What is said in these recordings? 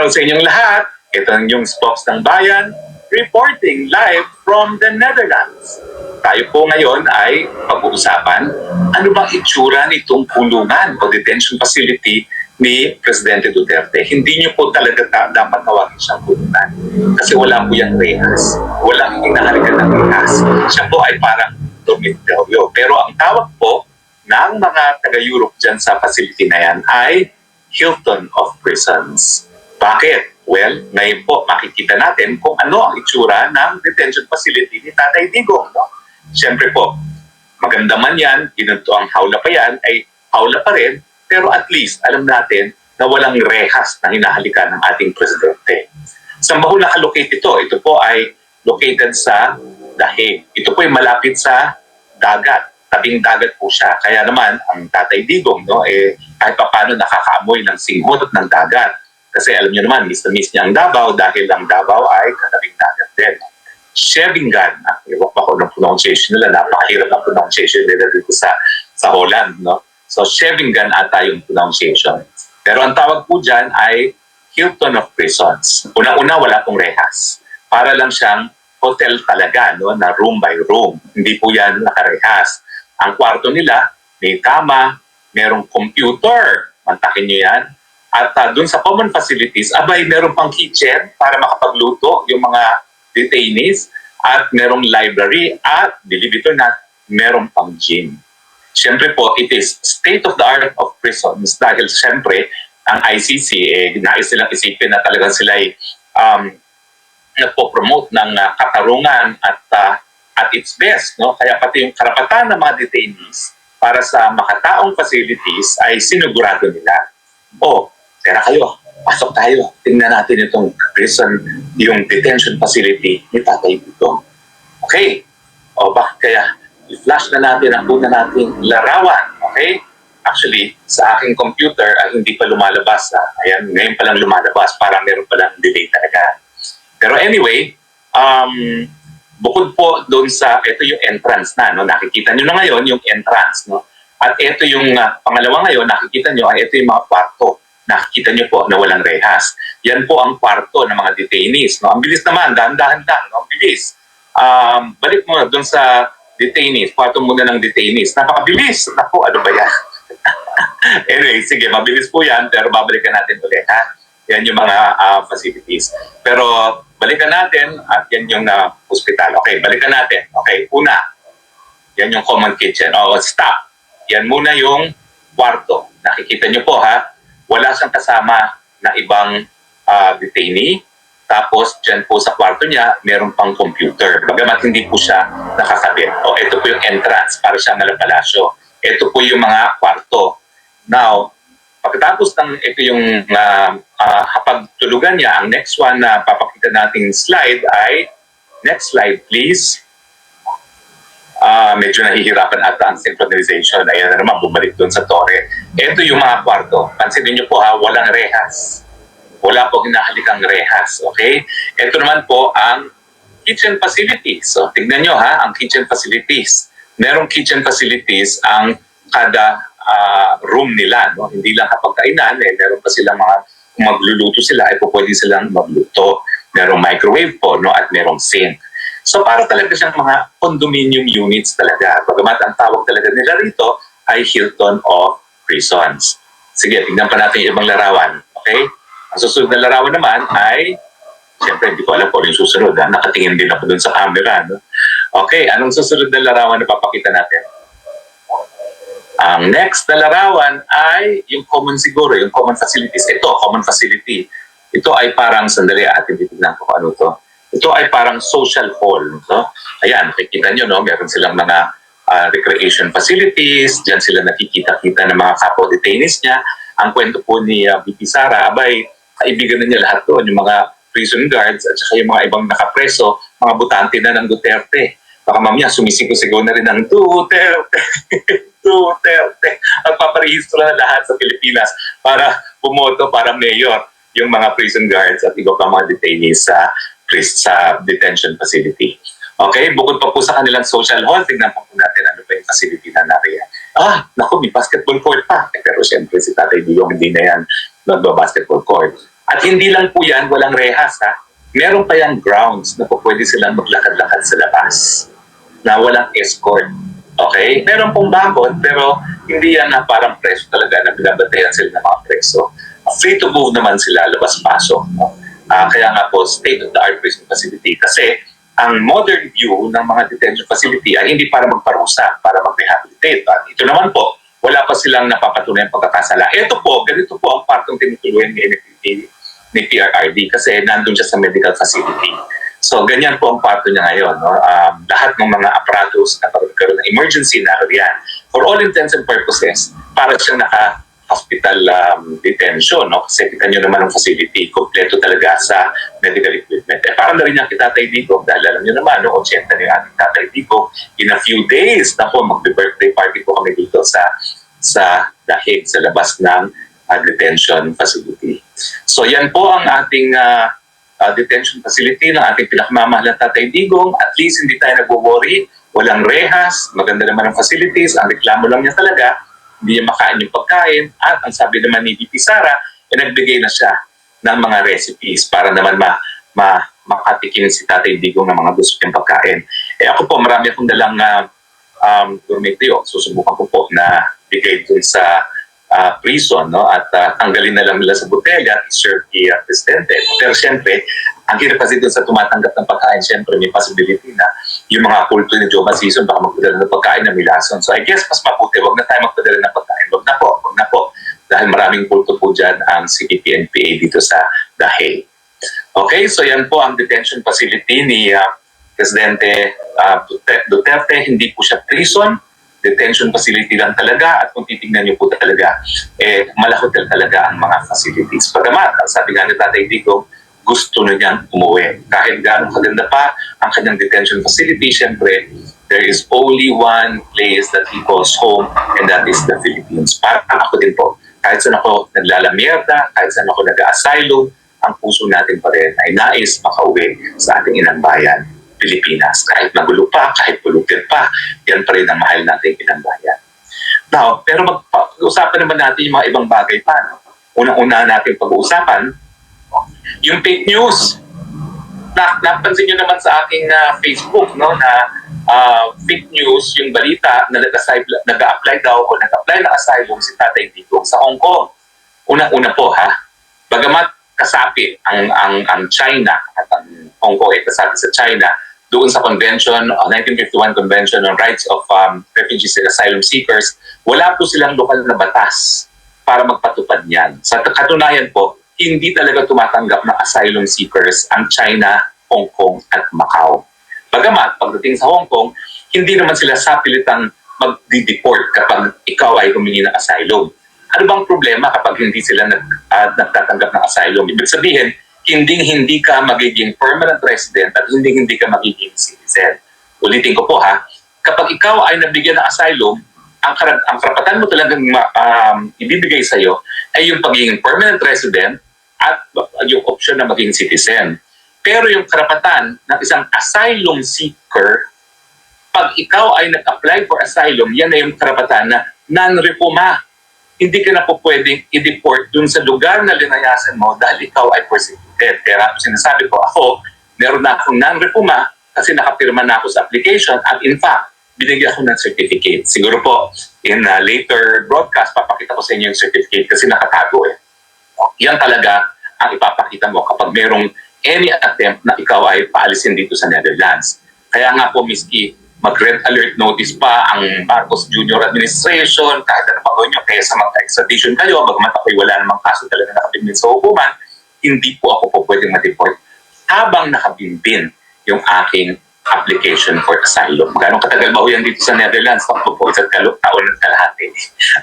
araw sa inyong lahat. Ito ang yung Spokes ng Bayan, reporting live from the Netherlands. Tayo po ngayon ay pag-uusapan ano bang itsura nitong kulungan o detention facility ni Presidente Duterte. Hindi niyo po talaga ta- dapat tawagin siyang kulungan kasi wala po yung rehas. Walang hinahalikan ng rehas. Siya po ay parang dormitoryo. Pero ang tawag po ng mga taga-Europe dyan sa facility na yan ay Hilton of Prisons. Bakit? Well, ngayon po makikita natin kung ano ang itsura ng detention facility ni Tatay Digong. No? Siyempre po, maganda man yan, ginanto ang hawla pa yan, ay hawla pa rin, pero at least alam natin na walang rehas na hinahalikan ng ating presidente. Sa Bahul nakalocate ito, ito po ay located sa Dahig. Ito po ay malapit sa dagat. Tabing dagat po siya. Kaya naman, ang Tatay Digong, no, eh, kahit pa paano nakakaamoy ng singhot ng dagat. Kasi alam niyo naman, miss na miss niya ang Davao dahil ang Davao ay katabing dagat din. Shevingan, ah, iwak pa ko ng pronunciation nila, napakahirap ng pronunciation nila dito sa, sa Holland. No? So, Shevingan ata yung pronunciation. Pero ang tawag po dyan ay Hilton of Prisons. Unang-una, wala pong rehas. Para lang siyang hotel talaga, no, na room by room. Hindi po yan nakarehas. Ang kwarto nila, may kama, merong computer, mantakin nyo yan. At uh, dun sa common facilities, abay, meron pang kitchen para makapagluto yung mga detainees at merong library at, believe it or not, merong pang gym. Siyempre po, it is state of the art of prisons dahil siyempre, ang ICC, eh, nais silang isipin na talagang sila ay um, nagpo-promote ng uh, katarungan at uh, at its best. No? Kaya pati yung karapatan ng mga detainees para sa makataong facilities ay sinugurado nila. O, tera kayo, pasok tayo. Tingnan natin itong prison, yung detention facility ni Tatay Dito. Okay. O, bakit kaya i-flash na natin ang una nating larawan. Okay? Actually, sa aking computer ay hindi pa lumalabas. Ah. Ayan, ngayon pa lang lumalabas. Parang meron pa lang delay talaga. Pero anyway, um, bukod po doon sa, ito yung entrance na, no? nakikita nyo na ngayon yung entrance. No? At ito yung uh, pangalawa ngayon, nakikita nyo, ay ito yung mga kwarto. Nakikita nyo po na walang rehas. Yan po ang kwarto ng mga detainees. No? Ang bilis naman, dahan-dahan lang, no? ang bilis. Um, balik mo doon sa detainees, kwarto muna ng detainees. Napakabilis. Naku, ano ba yan? anyway, sige, mabilis po yan, pero babalikan natin ulit, ha? Yan yung mga uh, facilities. Pero balikan natin at yan yung na hospital. Okay, balikan natin. Okay, una, yan yung common kitchen. O, stop. Yan muna yung kwarto. Nakikita nyo po ha, wala siyang kasama na ibang uh, detainee. Tapos, dyan po sa kwarto niya, meron pang computer. Bagamat hindi po siya nakakabit. O, ito po yung entrance para siya palasyo. Ito po yung mga kwarto. Now, pagkatapos ng ito yung uh, uh, hapagtulugan niya, ang next one na papakita nating slide ay, next slide please. Uh, medyo nahihirapan ata ang synchronization. Ayan na naman, bumalik doon sa tore. Ito yung mga kwarto. Pansinin niyo po ha, walang rehas. Wala po hinahalikang rehas. Okay? Ito naman po ang kitchen facilities. So, tignan nyo ha, ang kitchen facilities. Merong kitchen facilities ang kada uh, room nila. No? Hindi lang kapag kainan, eh, meron pa silang mga, magluluto sila, ay po pwede silang magluto. Merong microwave po, no? at merong sink. So para talaga siyang mga condominium units talaga. Bagamat ang tawag talaga nila rito ay Hilton of Prisons. Sige, tignan pa natin yung ibang larawan. Okay? Ang susunod na larawan naman ay, siyempre hindi ko alam kung ano yung susunod. Ha? Nakatingin din ako dun sa camera. No? Okay, anong susunod na larawan na papakita natin? Ang next na larawan ay yung common siguro, yung common facilities. Ito, common facility. Ito ay parang, sandali, atin titignan ko kung ano to. Ito ay parang social hall. No? Ayan, nakikita nyo, no? meron silang mga uh, recreation facilities, diyan sila nakikita-kita ng mga kapwa detainees niya. Ang kwento po ni uh, BP Sara, abay, kaibigan na niya lahat doon, yung mga prison guards at saka yung mga ibang nakapreso, mga butante na ng Duterte. Baka mamaya sumisigaw-sigaw na rin ng Duterte, Duterte. At paparehistro na lahat sa Pilipinas para bumoto para mayor yung mga prison guards at iba pa mga detainees sa sa detention facility. Okay, bukod pa po sa kanilang social hall, tignan po natin ano pa yung facility na nariyan. Ah, naku, may basketball court pa. Eh, pero siyempre si Tatay Digong hindi na yan nagba-basketball court. At hindi lang po yan, walang rehas ha. Meron pa yung grounds na po pwede silang maglakad-lakad sa labas na walang escort. Okay? Meron pong bakod, pero hindi yan na parang preso talaga na binabantayan sila ng mga preso. Free to move naman sila, labas-pasok. No? Ah, kaya nga po, state-of-the-art prison facility. Kasi ang modern view ng mga detention facility ay hindi para magparusa, para mag-rehabilitate. At ito naman po, wala pa silang napapatunay ang pagkakasala. Ito po, ganito po ang partong tinutuluyan ni NFPP ni PRRD kasi nandun siya sa medical facility. So, ganyan po ang parto niya ngayon. No? Um, lahat ng mga aparatos na pagkaroon ng emergency na yan. For all intents and purposes, para siyang naka-hospital um, detention. No? Kasi kita nyo naman ang facility, kompleto talaga sa medical equipment. Eh, parang na rin yung kitatay dito, dahil alam nyo naman, no, 80 na yung ating tatay dito. In a few days, nako, mag-birthday party po kami dito sa sa dahig, sa labas ng uh, detention facility. So yan po ang ating uh, uh, detention facility ng ating pinakamamahal na Tatay Digong. At least hindi tayo nagwo-worry. Walang rehas, maganda naman ang facilities. Ang reklamo lang niya talaga, hindi niya makain yung pagkain. At ang sabi naman ni VP Sara, eh, nagbigay na siya ng mga recipes para naman ma, ma makatikin si Tatay Digong ng mga gusto niyang pagkain. Eh ako po, marami akong dalang uh, um, dormitorio. Susubukan ko po na bigay dun sa uh, prison no at uh, tanggalin na lang nila sa botelya at serve kay uh, presidente. Pero siyempre, ang hirap kasi dun sa tumatanggap ng pagkain, siyempre may possibility na yung mga kulto ni Joe Season baka magpadala ng pagkain na may lason. So I guess mas mabuti, wag na tayo magpadala ng pagkain. Wag na po, wag na po. Dahil maraming kulto po dyan ang CPP-NPA dito sa Dahil. Okay, so yan po ang detention facility ni uh, Presidente uh, Duterte. Hindi po siya prison, detention facility lang talaga at kung titingnan niyo po talaga, eh, malahotel talaga ang mga facilities. Pagamat, sabi nga ni Tatay Dico, gusto na niyang umuwi. Kahit gaano kaganda pa ang kanyang detention facility, syempre, there is only one place that he calls home and that is the Philippines. Parang ako din po, kahit saan ako naglalamierda, kahit saan ako nag-asylum, ang puso natin pa rin ay nais makauwi sa ating inang bayan. Pilipinas. Kahit magulo pa, kahit pulutin pa, yan pa rin ang mahal nating pinambayan. Now, pero mag-usapan naman natin yung mga ibang bagay pa. No? Unang-una natin pag-uusapan, yung fake news. Na, napansin nyo naman sa aking uh, Facebook no, na uh, fake news, yung balita na nag-apply daw o nag-apply na asylum si Tatay Digong sa Hong Kong. Unang-una po ha, bagamat kasapi ang, ang, ang China at ang Hong Kong ay kasapi sa China, doon sa convention, uh, 1951 Convention on Rights of um, Refugees and Asylum Seekers, wala po silang lokal na batas para magpatupad niyan. Sa katunayan po, hindi talaga tumatanggap ng asylum seekers ang China, Hong Kong at Macau. Bagamat, pagdating sa Hong Kong, hindi naman sila sapilitang mag-deport kapag ikaw ay humingi ng asylum. Ano bang problema kapag hindi sila nag, uh, nagtatanggap ng asylum? Ibig sabihin, hindi hindi ka magiging permanent resident at hindi hindi ka magiging citizen. Ulitin ko po ha, kapag ikaw ay nabigyan ng asylum, ang, karap- ang karapatan mo talagang um, ibibigay sa iyo ay yung pagiging permanent resident at yung option na maging citizen. Pero yung karapatan ng isang asylum seeker, pag ikaw ay nag-apply for asylum, yan na yung karapatan na non-refuma hindi ka na po pwedeng i-deport dun sa lugar na linayasan mo dahil ikaw ay persecuted. Kaya sinasabi ko, ako, meron na akong non-refuma kasi nakapirma na ako sa application at in fact, binigyan ako ng certificate. Siguro po, in a later broadcast, papakita ko sa inyo yung certificate kasi nakatago eh. Yan talaga ang ipapakita mo kapag merong any attempt na ikaw ay paalisin dito sa Netherlands. Kaya nga po, miski mag-red alert notice pa ang Marcos Junior Administration, kahit ano pa nyo, kaya sa mag-extradition kayo, bagamat ako'y wala namang kaso talaga nakabimbin sa hukuman, hindi po ako po pwedeng ma-deport habang nakabimbin yung aking application for asylum. Ganong katagal ba ho yan dito sa Netherlands? Takbo po isang taon at kalahati.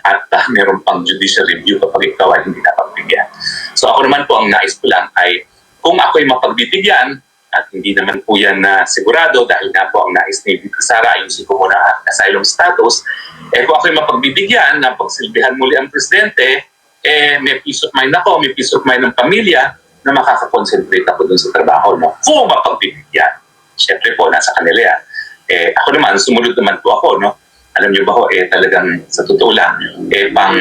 At uh, meron pang judicial review kapag ikaw ay hindi napagbigyan. So ako naman po ang nais ko lang ay kung ako'y mapagbibigyan, at hindi naman po yan na sigurado dahil nga po ang nais ni Vicky Sara ayusin ko muna ang asylum status. Eh kung ako'y mapagbibigyan na pagsilbihan muli ang presidente, eh may peace of mind ako, may peace of mind ng pamilya na makakakonsentrate ako dun sa trabaho. No? Kung mapagbibigyan. Siyempre po, nasa kanila yan. Eh, ako naman, sumunod naman po ako. No? Alam niyo ba ho, eh talagang sa totoo lang, eh pang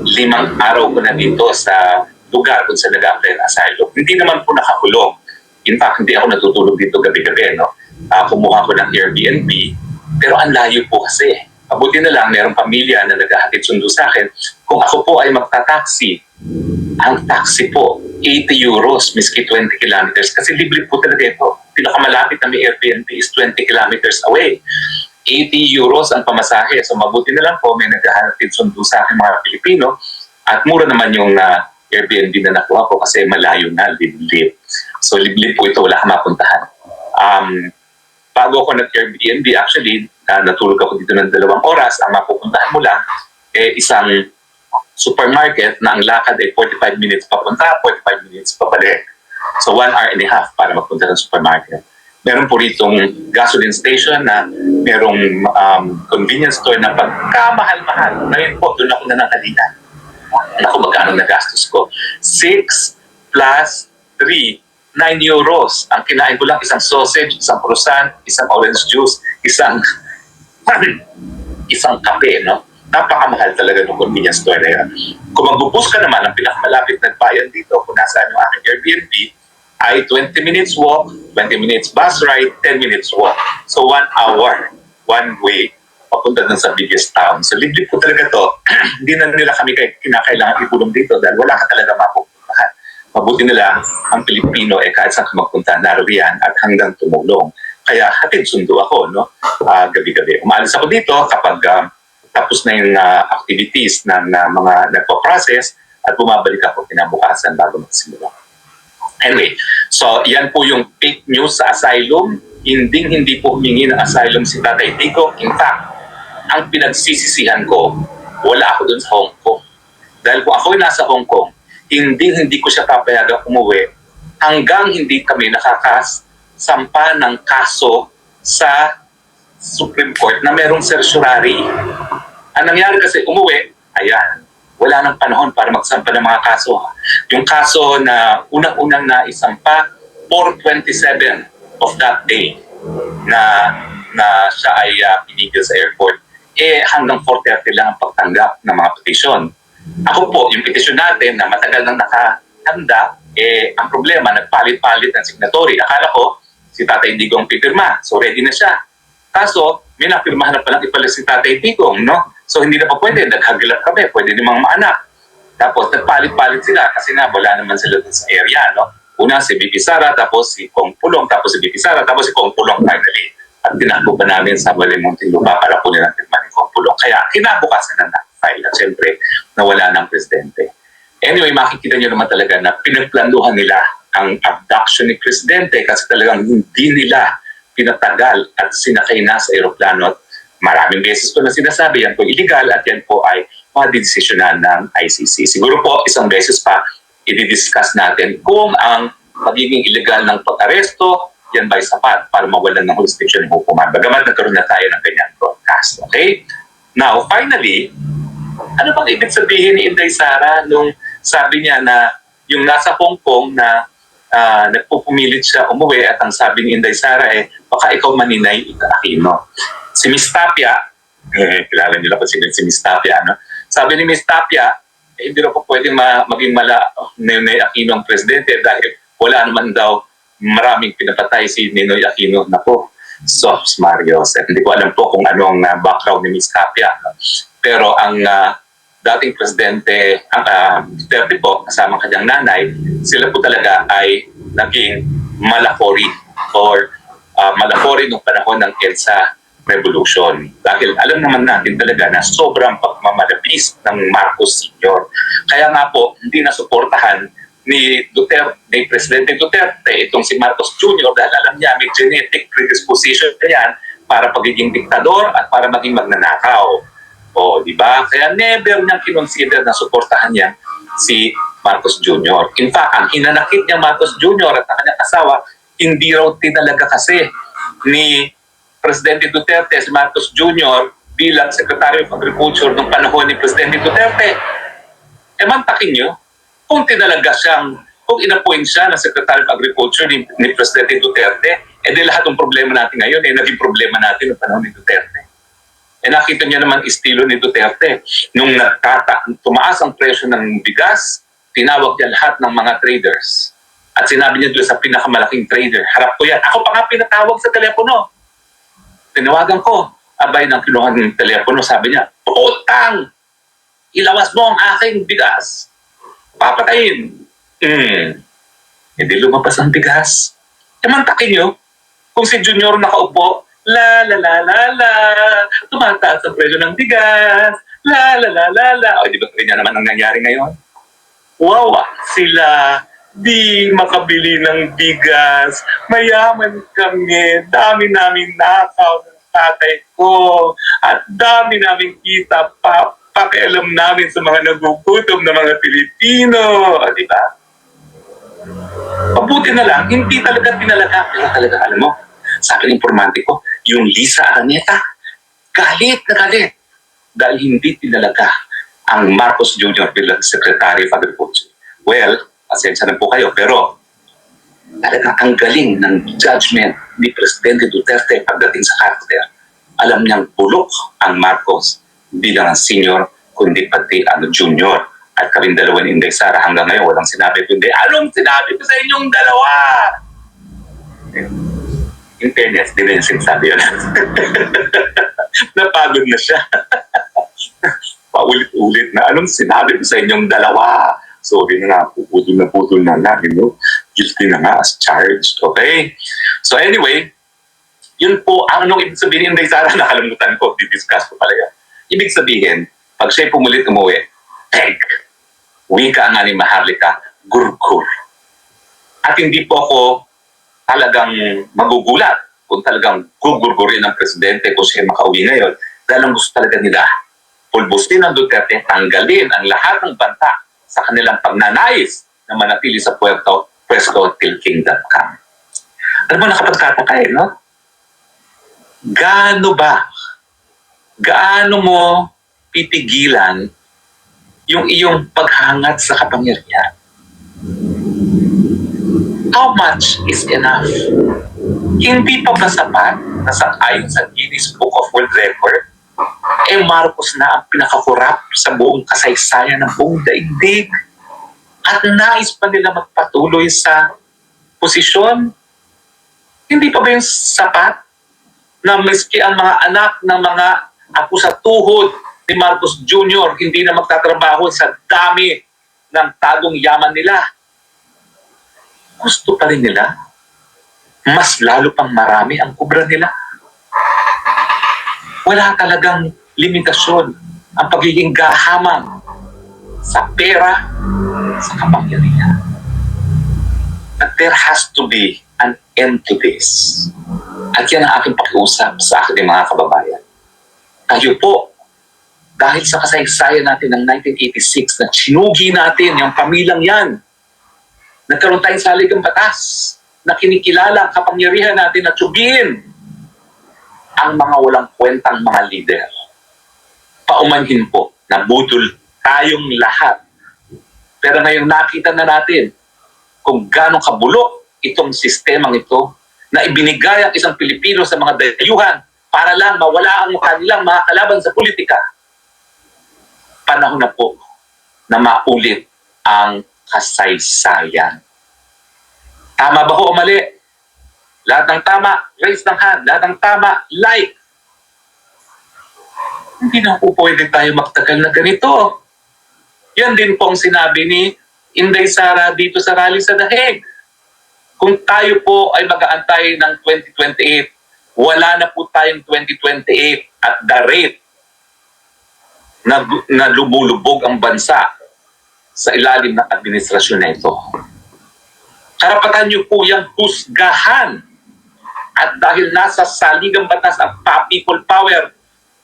limang araw ko na dito sa lugar kung saan nag-apply ng asylum. Hindi naman po nakakulong. In fact, hindi ako natutulog dito gabi-gabi. No? Ah, kumuha ko ng Airbnb, pero ang layo po kasi. Mabuti na lang, mayroong pamilya na naghahatid sundo sa akin. Kung ako po ay magta-taxi, ang taxi po, 80 euros, miski 20 kilometers. Kasi libre po talaga ito. Pinakamalapit na may Airbnb is 20 kilometers away. 80 euros ang pamasahe. So mabuti na lang po, may naghahatid sundo sa akin mga Pilipino. At mura naman yung ah, Airbnb na nakuha ko kasi malayo na, liblib. So liblib po ito, wala kang mapuntahan. Um, bago ako nag-Airbnb, actually, na natulog ako dito ng dalawang oras, ang mapupuntahan mo lang, eh, isang supermarket na ang lakad ay 45 minutes papunta, 45 minutes pabalik. So one hour and a half para magpunta ng supermarket. Meron po ritong gasoline station na merong um, convenience store na pagkamahal-mahal. Ngayon po, doon ako nanangalina. Naku, magkano na gastos ko? 6 plus 3, 9 euros. Ang kinain ko lang isang sausage, isang croissant, isang orange juice, isang isang kape, no? Napakamahal talaga ng convenience store na yan. Kung magbubus ka naman, ang pinakamalapit na bayan dito, kung nasaan yung aking Airbnb, ay 20 minutes walk, 20 minutes bus ride, 10 minutes walk. So one hour, one way, papunta dun sa biggest town. So libre po talaga to. Hindi na nila kami kinakailangan ibulong dito dahil wala ka talaga mapupuntahan. Mabuti nila ang Pilipino eh kahit saan magpunta, naroriyan at hanggang tumulong. Kaya hatid sundo ako, no? Ah, gabi-gabi. Umaalis ako dito kapag ah, tapos na yung ah, activities ng ah, mga nagpo-process at bumabalik ako kinabukasan bago magsimula. Anyway, so yan po yung fake news sa asylum. Hindi hindi po humingi ng asylum si Tatay Tico. In fact, ang pinagsisisihan ko, wala ako dun sa Hong Kong. Dahil kung ako'y nasa Hong Kong, hindi hindi ko siya papayagang umuwi hanggang hindi kami nakakasampa ng kaso sa Supreme Court na merong certiorari. Ang nangyari kasi umuwi, ayan, wala nang panahon para magsampa ng mga kaso. Yung kaso na unang-unang na isampa, 427 of that day na na siya ay uh, pinigil sa airport, eh hanggang 4.30 lang ang pagtanggap ng mga petisyon. Ako po, yung petisyon natin na matagal nang nakahanda, eh ang problema, nagpalit-palit ng signatory. Akala ko, si Tatay Digong pipirma, so ready na siya. Kaso, may napirmahan na palang ipalit si Tatay Digong, no? So hindi na pa pwede, naghagilap kami, pwede mga maanak. Tapos nagpalit-palit sila kasi nga wala naman sila sa area, no? Una si Bibi Sara, tapos si Kong Pulong, tapos si Bibi Sara, tapos si Kong Pulong finally. At tinakbo pa namin sa Balimunting Lupa para kunin ang firma ni Kong Pulong. Kaya kinabukasan na na-file at syempre nawala ng presidente. Anyway, makikita nyo naman talaga na pinagplanuhan nila ang abduction ni presidente kasi talagang hindi nila pinatagal at sinakay na sa aeroplano at maraming beses ko na sinasabi yan po illegal at yan po ay madidesisyonan ng ICC. Siguro po isang beses pa i-discuss natin kung ang magiging illegal ng pag-aresto yan ba'y sapat para mawalan ng jurisdiction ng hukuman. Bagamat nagkaroon na tayo ng ganyang broadcast. Okay? Now, finally, ano bang ibig sabihin ni Inday Sara nung sabi niya na yung nasa Hong Kong na ah, nagpupumilit siya umuwi at ang sabi ni Inday Sara eh, baka ikaw maninay Aquino. Si Miss Tapia, eh, kilala niyo lang kung si Miss Tapia, no? Sabi ni Miss Tapia, eh, hindi raw po pwedeng ma- maging mala Ninoy Aquino ang presidente dahil wala naman daw maraming pinapatay si Ninoy Aquino na po. Sos Marios. At hindi ko alam po kung anong uh, background ni Miss Tapia. no? Pero ang ah, dating presidente, ang uh, Duterte po, kasama ang kanyang nanay, sila po talaga ay naging malakori or uh, malakori nung panahon ng EDSA Revolution. Dahil alam naman natin talaga na sobrang pagmamalabis ng Marcos Sr. Kaya nga po, hindi nasuportahan ni Duterte, ni Presidente Duterte, itong si Marcos Jr. dahil alam niya may genetic predisposition na yan para pagiging diktador at para maging magnanakaw. O, di ba? Kaya never niyang kinonsider na suportahan niya si Marcos Jr. In fact, ang hinanakit niya Marcos Jr. at ang kanyang asawa, hindi raw tinalaga kasi ni Presidente Duterte si Marcos Jr. bilang Secretary of Agriculture nung panahon ni Presidente Duterte. E mantakin niyo, kung tinalaga siyang, kung inappoint siya na Secretary of Agriculture ni, ni Presidente Duterte, eh di lahat ng problema natin ngayon, eh naging problema natin noong panahon ni Duterte. Eh nakita niyo naman estilo ni Duterte. Nung nagtata, tumaas ang presyo ng bigas, tinawag niya lahat ng mga traders. At sinabi niya doon sa pinakamalaking trader, harap ko yan. Ako pa nga pinatawag sa telepono. Tinawagan ko. Abay ng kinuha ng telepono, sabi niya, Putang! Ilawas mo ang aking bigas. Papatayin. Hmm. Hindi lumabas ang bigas. Imantakin niyo, kung si Junior nakaupo, la la la la la, tumataas ang presyo ng bigas, la la la la la. O, di ba ganyan naman ang nangyari ngayon? Wow, ah, sila di makabili ng bigas. Mayaman kami. Dami namin nakaw ng tatay ko. At dami namin kita pa pakialam namin sa mga nagugutom na mga Pilipino. Di ba? Mabuti na lang, hindi talaga tinalaga. Pero talaga, alam mo, sabi ng informante ko, yung Lisa Araneta, galit na galit. Dahil hindi tinalaga ang Marcos Jr. bilang Secretary of Agriculture. Well, asensya na po kayo, pero talaga ang galing ng judgment ni Presidente Duterte pagdating sa karakter. Alam niyang bulok ang Marcos bilang ang senior, kundi pati ang junior. At kaming dalawa ni Inday Sara hanggang ngayon walang sinabi kundi, anong sinabi ko sa inyong dalawa? In fairness, di na yung sinasabi yun. Napagod na siya. Paulit-ulit na, anong sinabi ko sa inyong dalawa? Sorry na nga, puputol na putol na nga, you know? Guilty na nga as charged, okay? So anyway, yun po, ang anong ibig sabihin ni Inday Sara, nakalimutan ko, di-discuss ko pala yan. Ibig sabihin, pag siya'y pumulit umuwi, peg, wika nga ni Maharlika, gurgur. At hindi po ako talagang magugulat kung talagang gugurgurin ng presidente kung siya makauwi ngayon dahil ang gusto talaga nila pulbusin ng Duterte, tanggalin ang lahat ng banta sa kanilang pagnanais na manatili sa Puerto Puesto till kingdom come. Alam mo, nakapagtataka eh, no? Gaano ba? Gaano mo pipigilan yung iyong paghangat sa kapangyarihan? How much is enough? Hindi pa ba sapat na sa ayon sa Guinness Book of World Record, eh Marcos na ang pinakakurap sa buong kasaysayan ng buong daigdig. At nais pa nila magpatuloy sa posisyon. Hindi pa ba yung sapat na miski ang mga anak ng mga akusatuhod ni Marcos Jr. hindi na magtatrabaho sa dami ng tagong yaman nila. Gusto pa rin nila. Mas lalo pang marami ang kubra nila. Wala talagang limitasyon ang pagiging gahamang sa pera, sa kapangyarihan. But there has to be an end to this. At yan ang aking pakiusap sa aking mga kababayan. Tayo po, dahil sa kasaysayan natin ng 1986 na sinugi natin yung pamilang yan, nagkaroon tayong saligang batas na kinikilala ang kapangyarihan natin na tsugiin ang mga walang kwentang mga leader. Paumanhin po na budol tayong lahat. Pero ngayon nakita na natin kung gano'ng kabulok itong sistemang ito na ibinigay ang isang Pilipino sa mga dayuhan para lang mawala ang kanilang mga kalaban sa politika. Panahon na po na maulit ang kasaysayan. Tama ba ko o mali? Lahat ng tama, raise ng hand. Lahat ng tama, like. Hindi na po pwede tayo magtagal na ganito. Yan din po ang sinabi ni Inday Sara dito sa rally sa Daheg. Kung tayo po ay mag-aantay ng 2028, wala na po tayong 2028 at the rate na, na lumulubog ang bansa sa ilalim ng administrasyon na ito. Karapatan niyo po yung husgahan. At dahil nasa saligang batas ang people power,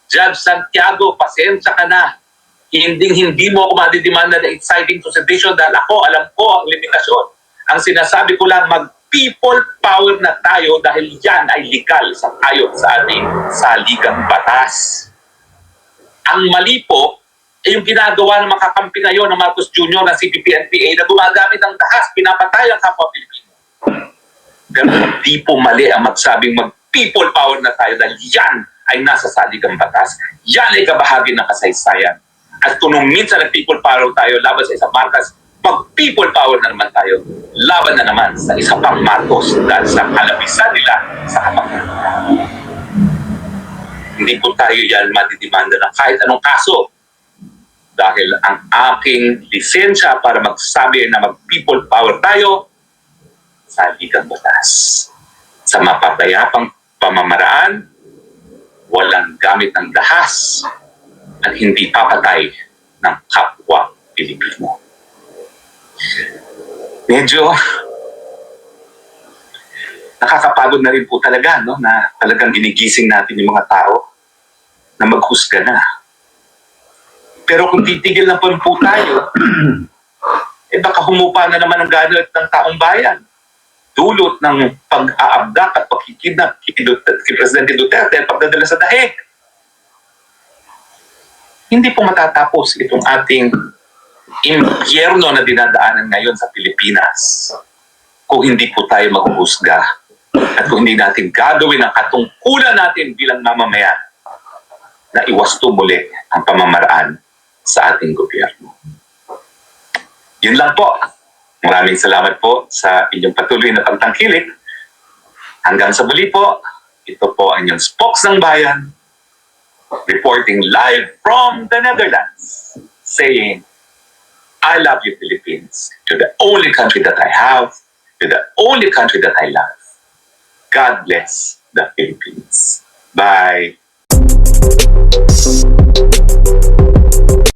Judge Santiago, pasensya ka na. Hindi hindi mo ako madidemanda na inciting to sedition dahil ako alam ko ang limitasyon. Ang sinasabi ko lang, mag-people power na tayo dahil yan ay legal sa ayon sa ating saligang batas. Ang mali po, ay yung ginagawa ng mga kakampi ngayon ng Marcos Jr. ng CPP-NPA na gumagamit ng dahas, pinapatay ang kapwa Pilipino. Pero hindi po mali ang magsabing mag-people power na tayo dahil yan ay nasa saligang batas. Yan ay kabahagi ng kasaysayan. At kung minsan nag-people power tayo laban sa isang Marcos, mag-people power na naman tayo. Laban na naman sa isa pang Marcos dahil sa kalabisan nila sa kapakanan. Hindi po tayo yan matidimanda ng kahit anong kaso dahil ang aking lisensya para magsabi na mag-people power tayo sa ligang batas. Sa mapapayapang pamamaraan, walang gamit ng dahas at hindi papatay ng kapwa Pilipino. Medyo nakakapagod na rin po talaga no na talagang ginigising natin yung mga tao na maghusga na. Pero kung titigil lang po po tayo, eh baka humupa na naman ang ganot ng taong bayan. Dulot ng pag-aabdak at pagkikidnap kay Presidente Duterte at pagdadala sa dahig. Hindi po matatapos itong ating impyerno na dinadaanan ngayon sa Pilipinas kung hindi po tayo maghuhusga at kung hindi natin gagawin ang katungkulan natin bilang mamamayan na iwasto muli ang pamamaraan sa ating gobyerno. Yun lang po. Maraming salamat po sa inyong patuloy na pagtangkilik. Hanggang sa muli po, ito po ang inyong spokes ng bayan, reporting live from the Netherlands, saying, I love you, Philippines. You're the only country that I have. You're the only country that I love. God bless the Philippines. Bye.